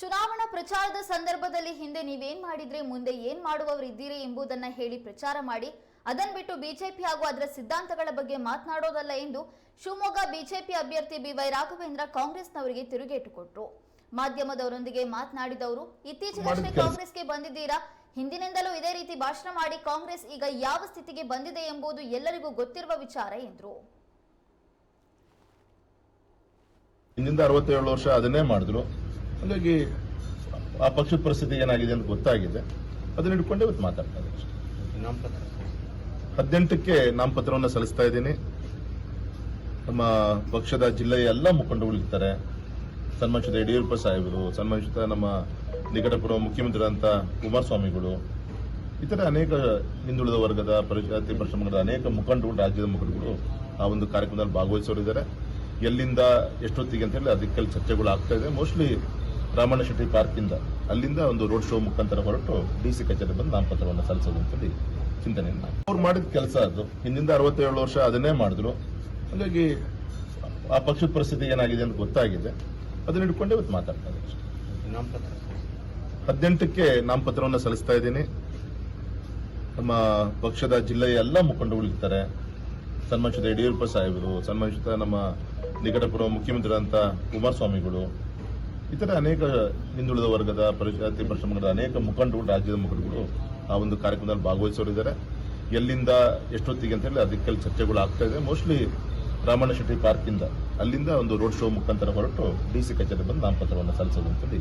ಚುನಾವಣಾ ಪ್ರಚಾರದ ಸಂದರ್ಭದಲ್ಲಿ ಹಿಂದೆ ನೀವೇನ್ ಮಾಡಿದ್ರೆ ಮುಂದೆ ಏನ್ ಮಾಡುವವರಿದ್ದೀರಿ ಎಂಬುದನ್ನ ಹೇಳಿ ಪ್ರಚಾರ ಮಾಡಿ ಅದನ್ ಬಿಟ್ಟು ಬಿಜೆಪಿ ಹಾಗೂ ಅದರ ಸಿದ್ಧಾಂತಗಳ ಬಗ್ಗೆ ಮಾತನಾಡೋದಲ್ಲ ಎಂದು ಶಿವಮೊಗ್ಗ ಬಿಜೆಪಿ ಅಭ್ಯರ್ಥಿ ಬಿವೈ ರಾಘವೇಂದ್ರ ಕಾಂಗ್ರೆಸ್ನವರಿಗೆ ತಿರುಗೇಟು ಕೊಟ್ಟರು ಮಾಧ್ಯಮದವರೊಂದಿಗೆ ಮಾತನಾಡಿದವರು ಇತ್ತೀಚೆಗಷ್ಟೇ. ಕಾಂಗ್ರೆಸ್ಗೆ ಬಂದಿದ್ದೀರಾ? ಹಿಂದಿನಿಂದಲೂ ಇದೇ ರೀತಿ ಭಾಷಣ ಮಾಡಿ ಕಾಂಗ್ರೆಸ್ ಈಗ ಯಾವ ಸ್ಥಿತಿಗೆ ಬಂದಿದೆ ಎಂಬುದು ಎಲ್ಲರಿಗೂ ಗೊತ್ತಿರುವ ವಿಚಾರ ಎಂದರು. ಹಿಂದಿಂದ ಅರವತ್ತೇಳು ವರ್ಷ ಅದನ್ನೇ ಮಾಡಿದ್ರು. ಹಾಗಾಗಿ ಆ ಪಕ್ಷದ ಪರಿಸ್ಥಿತಿ ಏನಾಗಿದೆ ಅಂತ ಗೊತ್ತಾಗಿದೆ. ಅದನ್ನ ಹಿಡ್ಕೊಂಡೆ ಇವತ್ತು ಮಾತಾಡ್ತಾ ಇದ್ದೀನಿ. ನಾಮಪತ್ರ ಹದಿನೆಂಟಕ್ಕೆ ನಾಮಪತ್ರವನ್ನು ಸಲ್ಲಿಸ್ತಾ ಇದ್ದೀನಿ. ನಮ್ಮ ಪಕ್ಷದ ಜಿಲ್ಲೆಯ ಎಲ್ಲ ಮುಖಂಡಗಳು ಇರ್ತಾರೆ. ಸನ್ಮಾನಿಸಿದ ಯಡಿಯೂರಪ್ಪ ಸಾಹೇಬರು ಸನ್ಮಾನಿಸಿದ ನಮ್ಮ ನಿಕಟಪೂರ್ವ ಮುಖ್ಯಮಂತ್ರಿಗಳಂತ ಕುಮಾರಸ್ವಾಮಿಗಳು, ಇತರ ಅನೇಕ ಹಿಂದುಳಿದ ವರ್ಗದ ಪರಿಜಾತಿ ಪರಿಶ್ರಮಗಳ ಅನೇಕ ಮುಖಂಡಗಳು ರಾಜ್ಯದ ಮುಖಂಡಗಳು ಆ ಒಂದು ಕಾರ್ಯಕ್ರಮದಲ್ಲಿ ಭಾಗವಹಿಸೋರಿದ್ದಾರೆ. ಎಲ್ಲಿಂದ ಎಷ್ಟೊತ್ತಿಗೆ ಅಂತ ಹೇಳಿ ಅದಕ್ಕೆಲ್ಲ ಚರ್ಚೆಗಳು ಆಗ್ತಾ ಇದೆ. ಮೋಸ್ಟ್ಲಿ ರಾಮಣ್ಣ ಶೆಟ್ಟಿ ಪಾರ್ಕಿಂದ ಅಲ್ಲಿಂದ ಒಂದು ರೋಡ್ ಶೋ ಮುಖಾಂತರ ಹೊರಟು ಡಿ ಸಿ ಕಚೇರಿ ಬಂದು ನಾಮಪತ್ರವನ್ನು ಸಲ್ಲಿಸೋದು ಅಂತೇಳಿ ಚಿಂತನೆಯನ್ನು ಅವ್ರು ಮಾಡಿದ ಕೆಲಸ ಅದು. ಹಿಂದಿಂದ ಅರವತ್ತೇಳು ವರ್ಷ ಅದನ್ನೇ ಮಾಡಿದ್ರು. ಹಾಗಾಗಿ ಆ ಪಕ್ಷದ ಪರಿಸ್ಥಿತಿ ಏನಾಗಿದೆ ಅಂತ ಗೊತ್ತಾಗಿದೆ. ಅದನ್ನ ಹಿಡ್ಕೊಂಡೆ ಇವತ್ತು ಮಾತಾಡ್ತಾ ನಾಮಪತ್ರ ಹದಿನೆಂಟಕ್ಕೆ ನಾಮಪತ್ರವನ್ನು ಸಲ್ಲಿಸ್ತಾ ಇದ್ದೀನಿ. ನಮ್ಮ ಪಕ್ಷದ ಜಿಲ್ಲೆಯ ಎಲ್ಲ ಮುಖಂಡರು ಇರ್ತಾರೆ. ಸನ್ಮಾನಿಸಿದ ಯಡಿಯೂರಪ್ಪ ಸಾಹೇಬರು ಸನ್ಮಾನಿಸಿದ ನಮ್ಮ ನಿಕಟಪೂರ್ವ ಮುಖ್ಯಮಂತ್ರಿಗಳಂತ ಕುಮಾರಸ್ವಾಮಿಗಳು ಇತರ ಅನೇಕ ಹಿಂದುಳಿದ ವರ್ಗದ ಪರಿಜಾತಿ ಪರಿಶ್ರಮಗಳ ಅನೇಕ ಮುಖಂಡರು ರಾಜ್ಯದ ಮುಖಂಡರು ಆ ಒಂದು ಕಾರ್ಯಕ್ರಮದಲ್ಲಿ ಭಾಗವಹಿಸೋರಿದ್ದಾರೆ ಎಲ್ಲಿಂದ ಎಷ್ಟೊತ್ತಿಗೆ ಅಂತ ಹೇಳಿ ಅದಕ್ಕೆಲ್ಲ ಚರ್ಚೆಗಳು ಆಗ್ತಾ ಇದೆ. ಮೋಸ್ಟ್ಲಿ ರಾಮಣ್ಣ ಶೆಟ್ಟಿ ಪಾರ್ಕಿಂದ ಅಲ್ಲಿಂದ ಒಂದು ರೋಡ್ ಶೋ ಮುಖಾಂತರ ಹೊರಟು ಡಿ ಸಿ ಕಚೇರಿ ಬಂದು ನಾಮಪತ್ರವನ್ನು ಸಲ್ಲಿಸೋದು ಅಂತೇಳಿ